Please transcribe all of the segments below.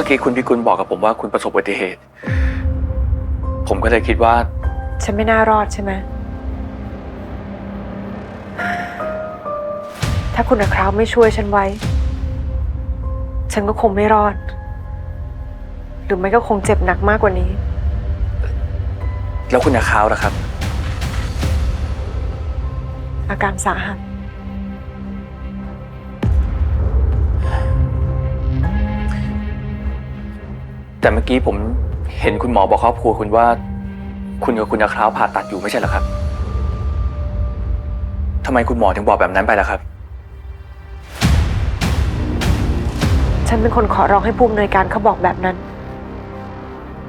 มื่อกี้คุณพิกุลบอกกับผมว่าคุณประสบอุบัติเหตุ ผมก็เลยคิดว่า ฉันไม่น่ารอดใช่ไหม ถ้าคุณอาคราวไม่ช่วยฉันไว้ ฉันก็คงไม่รอด หรือไม่ก็คงเจ็บหนักมากกว่านี้ แล้วคุณอาคาวล่ะครับ อาการสาหัส แต่เมื่อกี้ผมเห็นคุณหมอบอกครอบครัวคุณว่า คุณกับคุณอาคราวผ่าตัดอยู่ไม่ใช่เหรอครับทำไมคุณหมอถึงบอกแบบนั้นไปล่ะครับ ฉันเป็นคนขอร้องให้ผู้อำนวยการเขาบอกแบบนั้น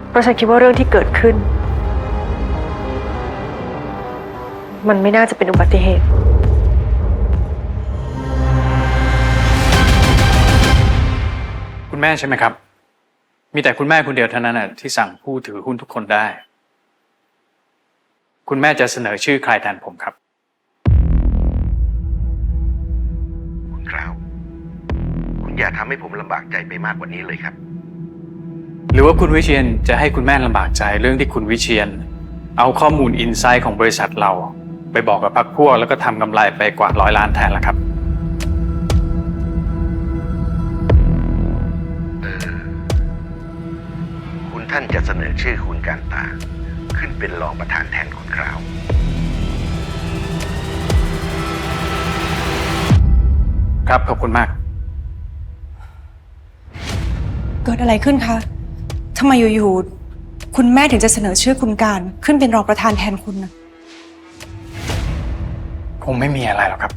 เพราะฉันคิดว่าเรื่องที่เกิดขึ้น มันไม่น่าจะเป็นอุบัติเหตุ คุณแม่ใช่ไหมครับ มีแต่คุณแม่คนเดียวเท่านั้นน่ะที่สั่งผู้ถือหุ้นทุกคนได้ คุณแม่จะเสนอชื่อใครแทนผมครับ คุณคราว คุณอย่าทำให้ผมลำบากใจไปมากกว่านี้เลยครับ หรือว่าคุณวิเชียนจะให้คุณแม่ลำบากใจเรื่องที่คุณวิเชียน เอาข้อมูลอินไซต์ของบริษัทเรา ไปบอกกับพรรคพวกแล้วก็ทำกำไรไปกว่าร้อยล้านแทนละครับ ชื่อคุณการตา ขึ้นเป็นรองประธานแทนคุณคราว ครับขอบคุณมาก เกิดอะไรขึ้นคะทำไมอยู่ๆคุณแม่ถึงจะเสนอชื่อคุณการขึ้นเป็นรองประธานแทนคุณนะคงไม่มีอะไรหรอกครับ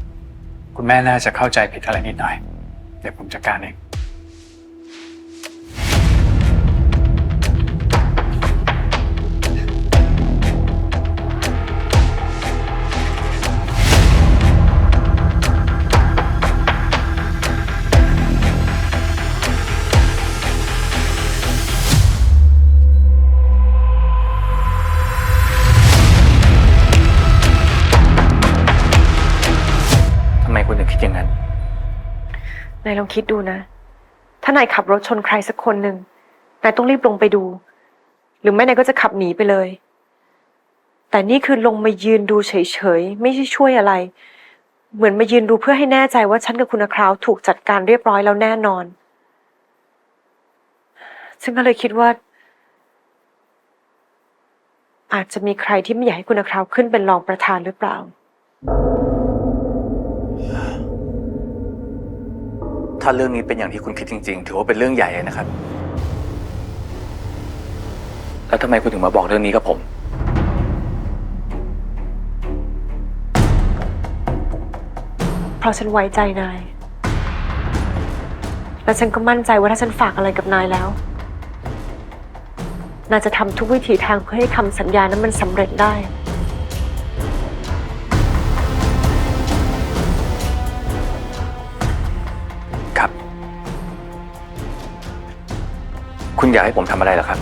คุณแม่น่าจะเข้าใจผิดอะไรนิดหน่อย เดี๋ยวผมจัดการเอง นายลองคิดดูนะ ถ้านายขับรถชนใครสักคนหนึ่งนายต้องรีบลงไปดู หรือไม่นายก็จะขับหนีไปเลย แต่นี่คือลงมายืนดูเฉยๆ ไม่ใช่ช่วยอะไร เหมือนมายืนดูเพื่อให้แน่ใจว่าฉันกับคุณอาคราวถูกจัดการเรียบร้อยแล้วแน่นอน ซึ่งก็เลยคิดว่า อาจจะมีใครที่ไม่อยากให้คุณอาคราวขึ้นเป็นรองประธานหรือเปล่า ถ้าเรื่องนี้เป็นอย่างที่คุณคิดจริง ๆ ถือว่าเป็นเรื่องใหญ่เลยนะครับ แล้วทำไมคุณถึงมาบอกเรื่องนี้กับผม เพราะฉันไว้ใจนาย และฉันก็มั่นใจว่าถ้าฉันฝากอะไรกับนายแล้ว นายจะทำทุกวิถีทางเพื่อให้คำสัญญานั้นมันสำเร็จได้ คุณอยากให้ผมทำอะไรเหรอครับ